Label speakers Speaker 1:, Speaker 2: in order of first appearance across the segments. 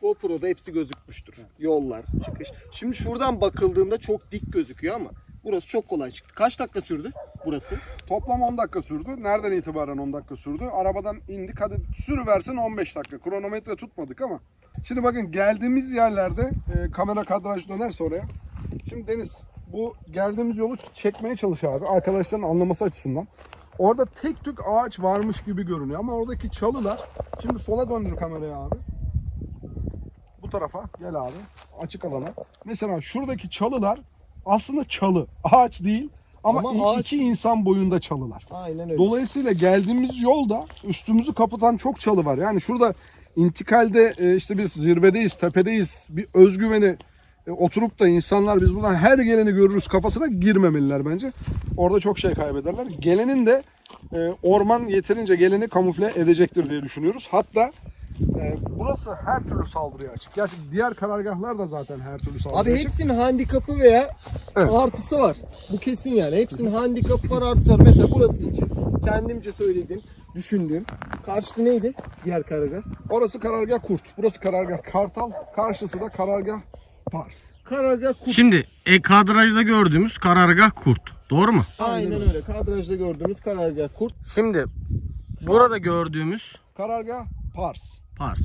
Speaker 1: GoPro'da hepsi gözükmüştür. Yollar, çıkış. Şimdi şuradan bakıldığında çok dik gözüküyor ama burası çok kolay çıktı. Kaç dakika sürdü burası?
Speaker 2: Toplam 10 dakika sürdü. Nereden itibaren 10 dakika sürdü? Arabadan indik. Hadi sürüversin 15 dakika. Kronometre tutmadık ama. Şimdi bakın geldiğimiz yerlerde e, kamera kadraj dönerse oraya. Şimdi Deniz bu geldiğimiz yolu çekmeye çalış abi. Arkadaşların anlaması açısından. Orada tek tük ağaç varmış gibi görünüyor ama oradaki çalılar. Şimdi sola döndür kamerayı abi. Bu tarafa gel abi. Açık alana. Mesela şuradaki çalılar aslında çalı. Ağaç değil. Ama,
Speaker 1: Ama ağaç-
Speaker 2: iki insan boyunda çalılar.
Speaker 1: Aynen öyle.
Speaker 2: Dolayısıyla geldiğimiz yolda üstümüzü kapatan çok çalı var. Yani şurada intikalde e, işte biz zirvedeyiz, tepedeyiz. Bir özgüveni e, oturup da insanlar biz buradan her geleni görürüz kafasına girmemeliler bence. Orada çok şey kaybederler. Gelenin de e, orman yeterince geleni kamufle edecektir diye düşünüyoruz. Hatta e, burası her türlü saldırıya açık. Gerçi diğer karargahlar da zaten her türlü saldırıya
Speaker 1: Abi
Speaker 2: açık.
Speaker 1: hepsinin handikapı veya
Speaker 2: Evet.
Speaker 1: artısı var. Bu kesin yani. Hepsinin handikapı var, artısı var. Mesela burası için kendimce söyledim, düşündüm. Karşısı neydi? Diğer karargah.
Speaker 2: Orası karargah kurt. Burası karargah kartal. Karşısı da karargah pars.
Speaker 1: Karargah kurt.
Speaker 3: Şimdi e kadrajda gördüğümüz karargah kurt. Doğru mu?
Speaker 1: Aynen öyle. Kadrajda gördüğümüz karargah kurt.
Speaker 3: Şimdi burada gördüğümüz
Speaker 2: Karargah pars.
Speaker 3: Pars.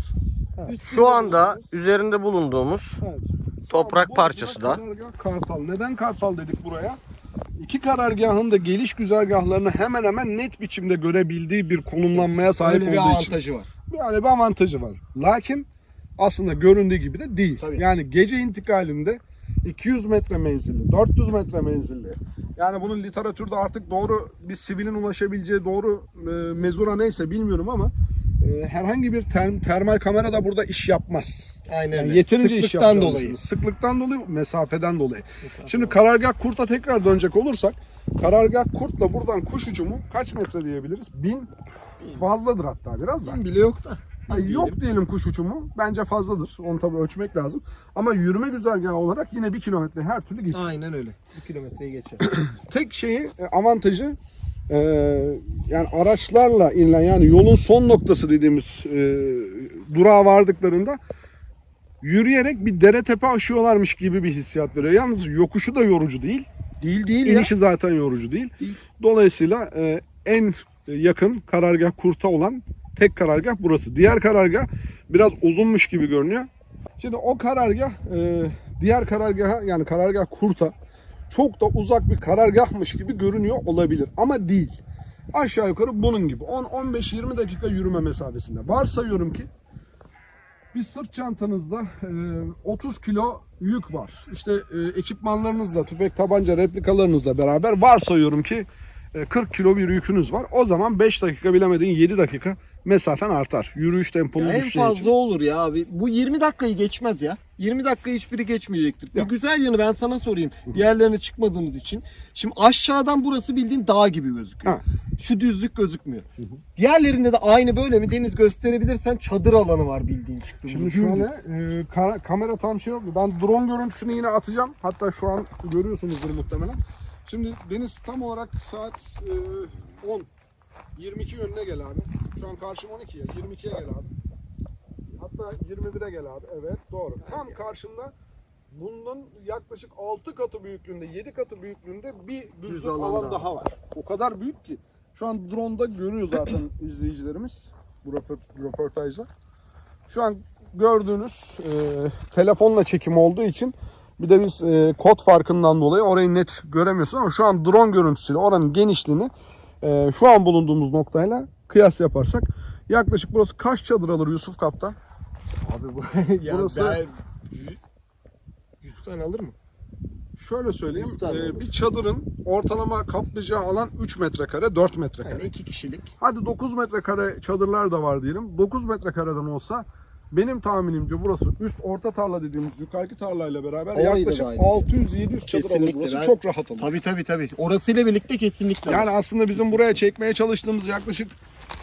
Speaker 1: Üstünde
Speaker 3: Şu anda üzerinde bulunduğumuz
Speaker 2: Evet. Şu
Speaker 3: Toprak
Speaker 2: anda
Speaker 3: parçası da.
Speaker 2: Karargah kartal. Neden kartal dedik buraya? İki karargahın da geliş güzergahlarını hemen hemen net biçimde görebildiği bir konumlanmaya sahip
Speaker 1: Öyle bir
Speaker 2: olduğu için.
Speaker 1: avantajı var.
Speaker 2: Yani bir avantajı var. Lakin aslında göründüğü gibi de değil.
Speaker 1: Tabii.
Speaker 2: Yani gece intikalinde 200 metre menzilli, 400 metre menzilli. Yani bunun literatürde artık doğru bir sivilin ulaşabileceği doğru e, mezura neyse bilmiyorum ama e, herhangi bir ter- termal kamera da burada iş yapmaz.
Speaker 1: Aynen
Speaker 2: Yani
Speaker 1: öyle.
Speaker 2: yeterince iş
Speaker 1: Sıklıktan
Speaker 2: yapacağını
Speaker 1: dolayı.
Speaker 2: düşünüyorum. Sıklıktan dolayı, mesafeden dolayı. Şimdi karargah kurta tekrar dönecek olursak karargah kurtla buradan kuş uçumu kaç metre diyebiliriz? Bin fazladır hatta biraz da.
Speaker 1: Bin bile yok da.
Speaker 2: Ay,
Speaker 1: Diyelim.
Speaker 2: yok diyelim kuş uçumu. Bence fazladır. Onu tabii ölçmek lazım. Ama yürüme güzergahı olarak yine bir kilometre her türlü geçiyor.
Speaker 1: Aynen öyle. Bir kilometreyi geçer.
Speaker 2: Tek şeyi e, avantajı e, yani araçlarla inilen yani yolun son noktası dediğimiz e, durağa vardıklarında yürüyerek bir dere tepe aşıyorlarmış gibi bir hissiyat veriyor. Yalnız yokuşu da yorucu değil.
Speaker 1: değil değil ya.
Speaker 2: İnişi zaten yorucu değil.
Speaker 1: Değil.
Speaker 2: Dolayısıyla e, en yakın karargah kurta olan tek karargah burası. Diğer karargah biraz uzunmuş gibi görünüyor. Şimdi o karargah e, diğer karargaha yani karargah kurta çok da uzak bir karargahmış gibi görünüyor olabilir ama değil. Aşağı yukarı bunun gibi 10-15-20 dakika yürüme mesafesinde. Varsayıyorum ki bir sırt çantanızda e, 30 kilo yük var. İşte e, ekipmanlarınızla, tüfek, tabanca, replikalarınızla beraber varsayıyorum ki e, 40 kilo bir yükünüz var. O zaman 5 dakika bilemediğin 7 dakika mesafen artar. Yürüyüş temponu
Speaker 1: Ya en fazla
Speaker 2: için.
Speaker 1: olur ya abi. Bu 20 dakikayı geçmez ya. 20 dakika hiçbiri geçmeyecektir.
Speaker 2: Ya.
Speaker 1: Bir güzel yanı ben sana sorayım. Diğerlerine çıkmadığımız için. Şimdi aşağıdan burası bildiğin dağ gibi gözüküyor.
Speaker 2: Ha.
Speaker 1: Şu düzlük gözükmüyor. Diğerlerinde de aynı böyle mi? Deniz gösterebilirsen çadır alanı var bildiğin çıktığımız.
Speaker 2: Şimdi şöyle e, ka- kamera tam şey yok. Ben drone görüntüsünü yine atacağım. Hatta şu an görüyorsunuzdur muhtemelen. Şimdi deniz tam olarak saat e, 10. 22 yönüne gel abi. Şu an karşım 12 ya. 22'ye gel abi. Hatta 21'e gel abi. Evet doğru. Tam karşında bunun yaklaşık 6 katı büyüklüğünde, 7 katı büyüklüğünde bir düzlük
Speaker 1: alan
Speaker 2: alan
Speaker 1: daha.
Speaker 2: var. O kadar büyük ki. Şu an drone'da görüyor zaten izleyicilerimiz bu röport- röportajda. Şu an gördüğünüz e, telefonla çekim olduğu için bir de biz e, kod farkından dolayı orayı net göremiyorsun ama şu an drone görüntüsüyle oranın genişliğini e, şu an bulunduğumuz noktayla kıyas yaparsak yaklaşık burası kaç çadır alır Yusuf Kaptan?
Speaker 1: Abi bu ya
Speaker 2: Burası-
Speaker 1: ben 100 tane alır mı?
Speaker 2: Şöyle söyleyeyim e, bir çadırın ortalama kaplayacağı alan 3 metrekare 4 metrekare.
Speaker 1: Yani iki kişilik.
Speaker 2: Hadi 9 metrekare çadırlar da var diyelim. 9 metrekareden olsa benim tahminimce burası üst orta tarla dediğimiz yukarıki tarlayla beraber
Speaker 1: Orayı da
Speaker 2: yaklaşık
Speaker 1: dahil.
Speaker 2: 600-700 çadır alır
Speaker 1: Kesinlikle.
Speaker 2: burası.
Speaker 1: Ben-
Speaker 2: Çok rahat alır.
Speaker 1: Tabii tabii tabii. Orasıyla birlikte kesinlikle.
Speaker 2: Yani aslında bizim buraya çekmeye çalıştığımız yaklaşık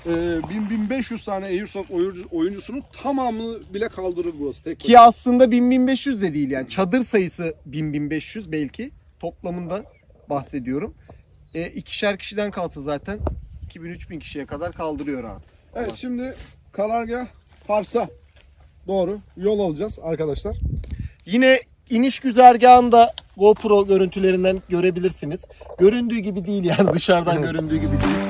Speaker 2: e, 1000-1500 tane Airsoft oyuncu, oyuncusunun tamamını bile kaldırır burası tek
Speaker 1: Ki aslında 1000-1500 de değil yani. Çadır sayısı 1000-1500 belki. Toplamında bahsediyorum. E, ikişer kişiden kalsa zaten 2000-3000 kişiye kadar kaldırıyor abi.
Speaker 2: Evet şimdi karargah Pars'a doğru yol alacağız arkadaşlar.
Speaker 1: Yine iniş güzergahında GoPro görüntülerinden görebilirsiniz. Göründüğü gibi değil yani dışarıdan göründüğü gibi değil.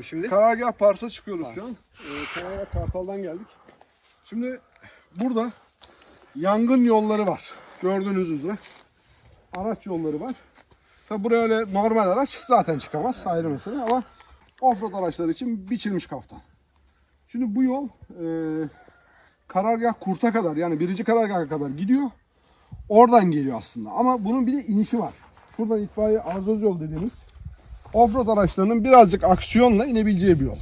Speaker 1: Abi şimdi.
Speaker 2: Karargah Pars'a çıkıyoruz şu an. Ee, Karargah Kartal'dan geldik. Şimdi burada yangın yolları var. Gördüğünüz üzere. Araç yolları var. Tabi buraya öyle normal araç zaten çıkamaz ayrı mesele ama offroad araçları için biçilmiş kaftan. Şimdi bu yol e, karargah kurta kadar yani birinci karargaha kadar gidiyor. Oradan geliyor aslında ama bunun bir de inişi var. Şuradan itfaiye arzöz yol dediğimiz offroad araçlarının birazcık aksiyonla inebileceği bir yol.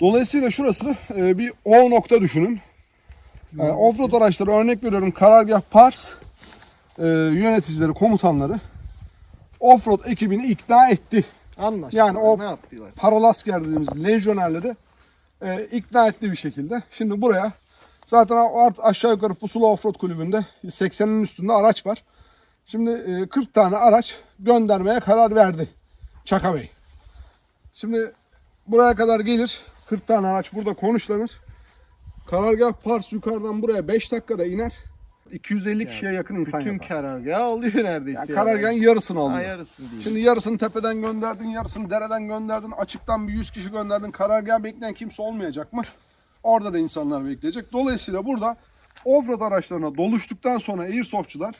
Speaker 2: Dolayısıyla şurası e, bir O nokta düşünün. E, offroad araçları örnek veriyorum karargah Pars e, yöneticileri, komutanları offroad ekibini ikna etti.
Speaker 1: Anlaştılar.
Speaker 2: Yani o-
Speaker 1: ne yaptılar?
Speaker 2: Paralasker dediğimiz lejyonerleri e, ikna etti bir şekilde. Şimdi buraya zaten art aşağı yukarı Pusula Offroad Kulübü'nde 80'in üstünde araç var. Şimdi e, 40 tane araç göndermeye karar verdi Çaka Bey. Şimdi buraya kadar gelir. 40 tane araç burada konuşlanır. Karargah Pars yukarıdan buraya 5 dakikada iner. 250 kişiye yakın insan
Speaker 1: Bütün
Speaker 2: yapar.
Speaker 1: karargah alıyor neredeyse.
Speaker 2: Yani karargahın yarısını
Speaker 1: Ha,
Speaker 2: alıyor.
Speaker 1: yarısını değil.
Speaker 2: Şimdi yarısını tepeden gönderdin, yarısını dereden gönderdin, açıktan bir 100 kişi gönderdin. Karargah bekleyen kimse olmayacak mı? Orada da insanlar bekleyecek. Dolayısıyla burada offroad araçlarına doluştuktan sonra airsoftçular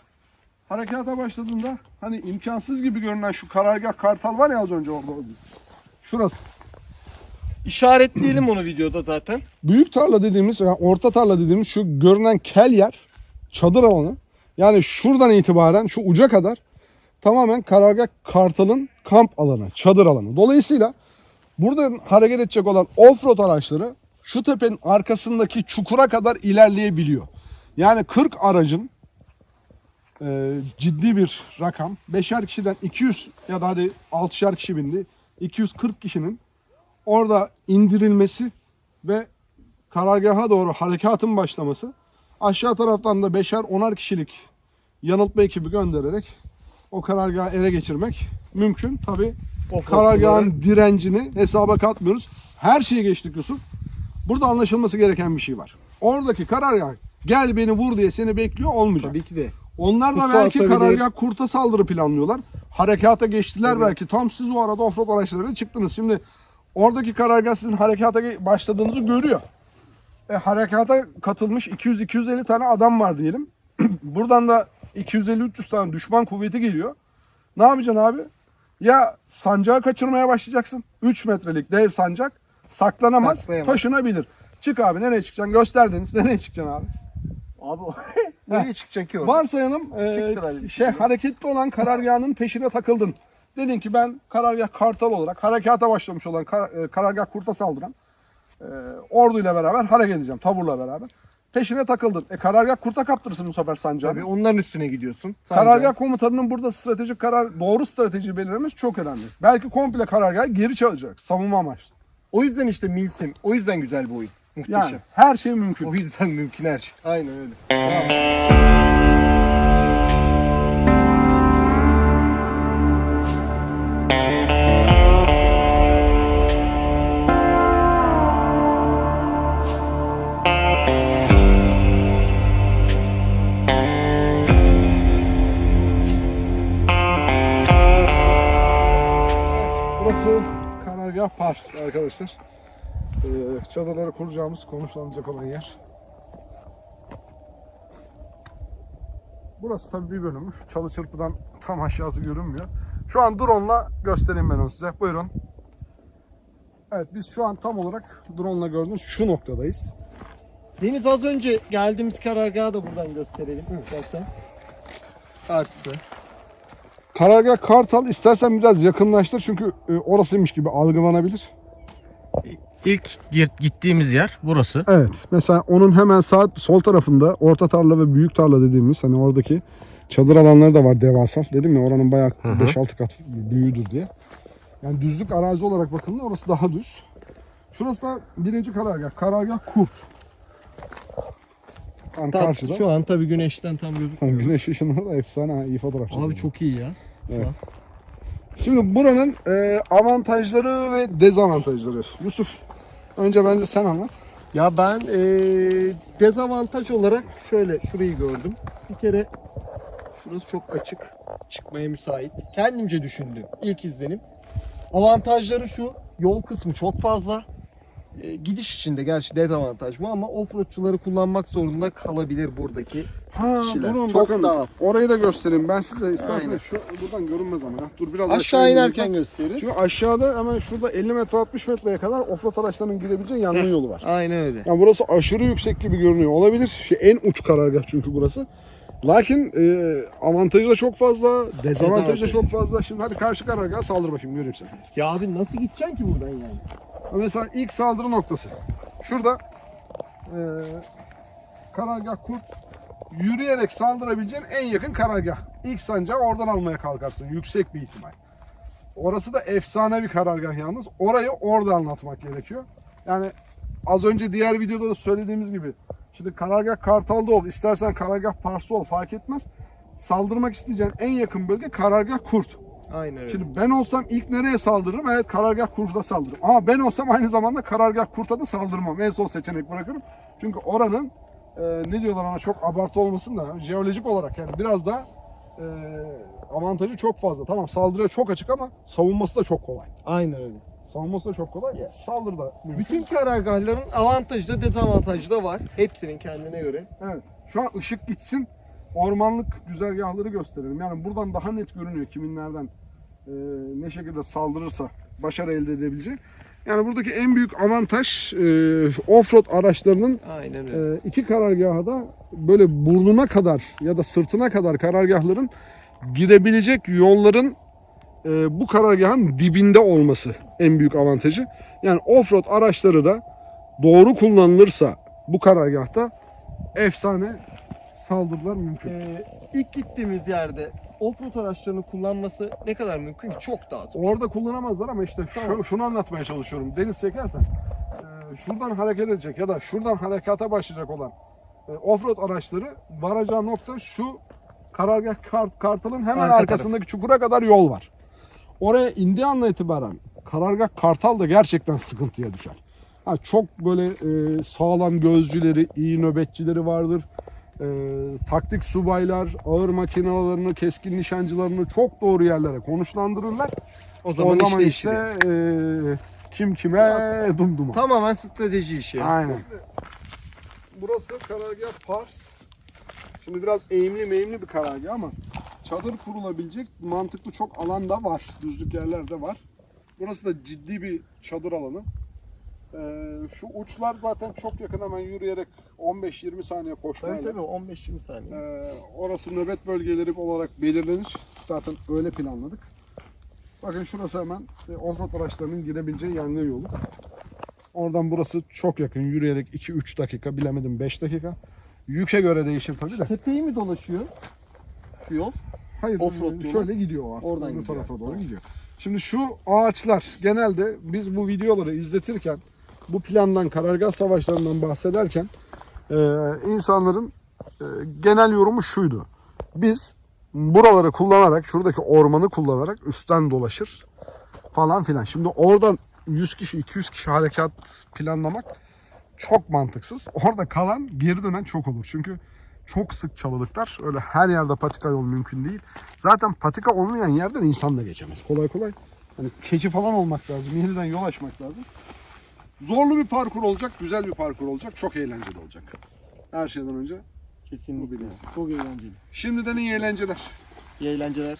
Speaker 2: harekata başladığında hani imkansız gibi görünen şu karargah kartal var ya az önce orada. Şurası.
Speaker 1: İşaretleyelim onu videoda zaten.
Speaker 2: Büyük tarla dediğimiz, yani orta tarla dediğimiz şu görünen kel yer, çadır alanı. Yani şuradan itibaren şu uca kadar tamamen karargah kartalın kamp alanı, çadır alanı. Dolayısıyla buradan hareket edecek olan offroad araçları şu tepenin arkasındaki çukura kadar ilerleyebiliyor. Yani 40 aracın e, ciddi bir rakam. 5'er kişiden 200 ya da hadi 6'şer kişi bindi. 240 kişinin orada indirilmesi ve karargaha doğru harekatın başlaması aşağı taraftan da beşer onar kişilik yanıltma ekibi göndererek o karargahı ele geçirmek mümkün. Tabi karargahın direncini hesaba katmıyoruz. Her şeyi geçtik Yusuf. Burada anlaşılması gereken bir şey var. Oradaki karargah gel beni vur diye seni bekliyor olmayacak.
Speaker 1: Tabii ki de.
Speaker 2: Onlar da belki
Speaker 1: atabilir.
Speaker 2: karargah kurta saldırı planlıyorlar. Harekata geçtiler
Speaker 1: Tabii.
Speaker 2: belki. Tam siz o arada offroad araçlarıyla çıktınız. Şimdi oradaki karargah sizin harekata ge- başladığınızı görüyor. E, harekata katılmış 200-250 tane adam var diyelim. Buradan da 250-300 tane düşman kuvveti geliyor. Ne yapacaksın abi? Ya sancağı kaçırmaya başlayacaksın. 3 metrelik dev sancak. Saklanamaz,
Speaker 1: Saklayamaz.
Speaker 2: taşınabilir. Çık abi nereye çıkacaksın? Gösterdiniz. Nereye çıkacaksın abi?
Speaker 1: Abi nereye çıkacak ki orada?
Speaker 2: Varsayalım e, şey hareketli olan karargahının peşine takıldın. Dedin ki ben karargah kartal olarak harekata başlamış olan kar- e, karargah kurta saldıran e, orduyla beraber hareket edeceğim taburla beraber. Peşine takıldın. E, karargah kurta kaptırırsın bu sefer sancağı.
Speaker 1: Tabii onların üstüne gidiyorsun.
Speaker 2: Karargah komutanının burada stratejik karar, doğru strateji belirlememiz çok önemli. Belki komple karargahı geri çalacak. Savunma amaçlı.
Speaker 1: O yüzden işte Milsim. O yüzden güzel bir oyun. Muhteşem.
Speaker 2: Yani her şey mümkün.
Speaker 1: O yüzden mümkün her şey. Aynen öyle.
Speaker 2: Burası karargah Pars arkadaşlar. Ee, çadırları kuracağımız, konuşlanacak olan yer. Burası tabii bir bölümü. Çalı çırpıdan tam aşağısı görünmüyor. Şu an drone'la göstereyim ben onu size. Buyurun. Evet biz şu an tam olarak drone'la gördüğünüz şu noktadayız.
Speaker 1: Deniz az önce geldiğimiz karargahı da buradan gösterelim istersen. Karşısı.
Speaker 2: Karargah Kartal istersen biraz yakınlaştır çünkü e, orasıymış gibi algılanabilir.
Speaker 3: İlk gittiğimiz yer burası.
Speaker 2: Evet. Mesela onun hemen sağ sol tarafında orta tarla ve büyük tarla dediğimiz hani oradaki çadır alanları da var devasa. Dedim ya oranın bayağı
Speaker 3: Hı hı.
Speaker 2: 5-6 kat büyüdür diye. Yani düzlük arazi olarak bakıldığında orası daha düz. Şurası da birinci karargah. Karargah Kurt. Tam
Speaker 1: Tam,
Speaker 2: karşıda.
Speaker 1: şu an tabii güneşten tam
Speaker 2: Tam
Speaker 1: gözükmüyor.
Speaker 2: güneş ışınları da efsane ha, iyi fotoğraf çekiyor.
Speaker 1: Abi çok iyi ya.
Speaker 2: Evet. Şimdi buranın e, avantajları ve dezavantajları. Yusuf önce bence sen anlat.
Speaker 1: Ya ben eee, dezavantaj olarak şöyle şurayı gördüm. Bir kere şurası çok açık. Çıkmaya müsait. Kendimce düşündüm. İlk izlenim. Avantajları şu. Yol kısmı çok fazla. Eee, gidiş içinde gerçi dezavantaj bu ama offroadçuları kullanmak zorunda kalabilir buradaki.
Speaker 2: Ha,
Speaker 1: kişiler.
Speaker 2: durun
Speaker 1: Çok
Speaker 2: bakın.
Speaker 1: daha.
Speaker 2: Orayı da göstereyim. Ben size isterseniz şu buradan görünmez ama ya. Dur biraz
Speaker 1: Aşağı inerken gösteririz.
Speaker 2: Çünkü aşağıda hemen şurada 50 metre 60 metreye kadar offroad araçlarının girebileceği yangın yolu var.
Speaker 1: Aynen öyle.
Speaker 2: Yani burası aşırı yüksek gibi görünüyor. Olabilir. Şey, en uç karargah çünkü burası. Lakin e, avantajı da çok fazla, dezavantajı da çok fazla. Şimdi hadi karşı karargaha saldır bakayım göreyim seni.
Speaker 1: Ya abi nasıl gideceksin ki buradan yani?
Speaker 2: Mesela ilk saldırı noktası. Şurada e, karargah kurt yürüyerek saldırabileceğin en yakın karargah. İlk sancağı oradan almaya kalkarsın. Yüksek bir ihtimal. Orası da efsane bir karargah yalnız. Orayı orada anlatmak gerekiyor. Yani az önce diğer videoda da söylediğimiz gibi. Şimdi karargah Kartal'da ol, istersen karargah Pars'ta ol fark etmez. Saldırmak isteyeceğin en yakın bölge karargah Kurt.
Speaker 1: Aynen öyle.
Speaker 2: Şimdi ben olsam ilk nereye saldırırım? Evet karargah kurta saldırırım. Ama ben olsam aynı zamanda karargah kurta da saldırmam. En son seçenek bırakırım. Çünkü oranın e, ne diyorlar ona çok abartı olmasın da jeolojik olarak yani biraz da e, avantajı çok fazla. Tamam saldırıya çok açık ama savunması da çok kolay.
Speaker 1: Aynen öyle.
Speaker 2: Savunması da çok kolay.
Speaker 1: Ya.
Speaker 2: Saldırı da mümkün.
Speaker 1: Bütün karargahların avantajı da dezavantajı da var. Hepsinin kendine göre.
Speaker 2: Evet. Şu an ışık gitsin. Ormanlık güzergahları gösterelim. Yani buradan daha net görünüyor kimin nereden e, ne şekilde saldırırsa başarı elde edebileceği. Yani buradaki en büyük avantaj e, offroad araçlarının
Speaker 1: Aynen öyle.
Speaker 2: e, iki karargahı da böyle burnuna kadar ya da sırtına kadar karargahların girebilecek yolların e, bu karargahın dibinde olması en büyük avantajı. Yani offroad araçları da doğru kullanılırsa bu karargahta efsane saldırılar mümkün.
Speaker 1: Ee, ilk gittiğimiz yerde offroad araçlarını kullanması ne kadar mümkün ki? Çok daha zor.
Speaker 2: Orada kullanamazlar ama işte şu-
Speaker 1: Tamam.
Speaker 2: şunu anlatmaya çalışıyorum. Deniz çekersen e, şuradan hareket edecek ya da şuradan harekata başlayacak olan e, offroad araçları varacağı nokta şu karargah kart, kartalın hemen
Speaker 1: Arka
Speaker 2: arkasındaki çukura kadar yol var. Oraya indiği anla itibaren karargah kartal da gerçekten sıkıntıya düşer. Ha, çok böyle e, sağlam gözcüleri, iyi nöbetçileri vardır. E, taktik subaylar, ağır makinalarını, keskin nişancılarını çok doğru yerlere konuşlandırırlar.
Speaker 1: O
Speaker 2: O
Speaker 1: zaman,
Speaker 2: zaman,
Speaker 1: işte,
Speaker 2: işte, eee, kim kime dumduma.
Speaker 1: Tamamen strateji işi.
Speaker 2: Aynen. Burası karargah Pars. Şimdi biraz eğimli meğimli bir karargah ama çadır kurulabilecek mantıklı çok alan da var. Düzlük yerler de var. Burası da ciddi bir çadır alanı. Eee, şu uçlar zaten çok yakın hemen yürüyerek 15-20 saniye
Speaker 1: Tabii
Speaker 2: koşmayla.
Speaker 1: tabii 15-20 saniye.
Speaker 2: Ee, orası nöbet bölgeleri olarak belirlenir. Zaten öyle planladık. Bakın şurası hemen e, offroad araçlarının girebileceği yangın yolu. Oradan burası çok yakın. Yürüyerek 2-3 dakika bilemedim 5 dakika. Yükse göre değişir tabii de.
Speaker 1: Tepeyi mi dolaşıyor? Şu yol.
Speaker 2: Hayır
Speaker 1: Offroad
Speaker 2: e,
Speaker 1: yolu.
Speaker 2: şöyle gidiyor artık.
Speaker 1: Oradan gidiyor.
Speaker 2: tarafa doğru gidiyor. Şimdi şu ağaçlar genelde biz bu videoları izletirken bu plandan karargah savaşlarından bahsederken e, insanların e, genel yorumu şuydu. Biz buraları kullanarak şuradaki ormanı kullanarak üstten dolaşır falan filan. Şimdi oradan 100 kişi 200 kişi harekat planlamak çok mantıksız. Orada kalan geri dönen çok olur. Çünkü çok sık çalılıklar. Öyle her yerde patika yol mümkün değil. Zaten patika olmayan yerden insan da geçemez. Kolay kolay. Hani keçi falan olmak lazım. Yeniden yol açmak lazım. Zorlu bir parkur olacak. Güzel bir parkur olacak. Çok eğlenceli olacak. Her şeyden önce.
Speaker 1: Kesinlikle. Çok eğlenceli.
Speaker 2: Şimdiden iyi eğlenceler.
Speaker 1: İyi eğlenceler.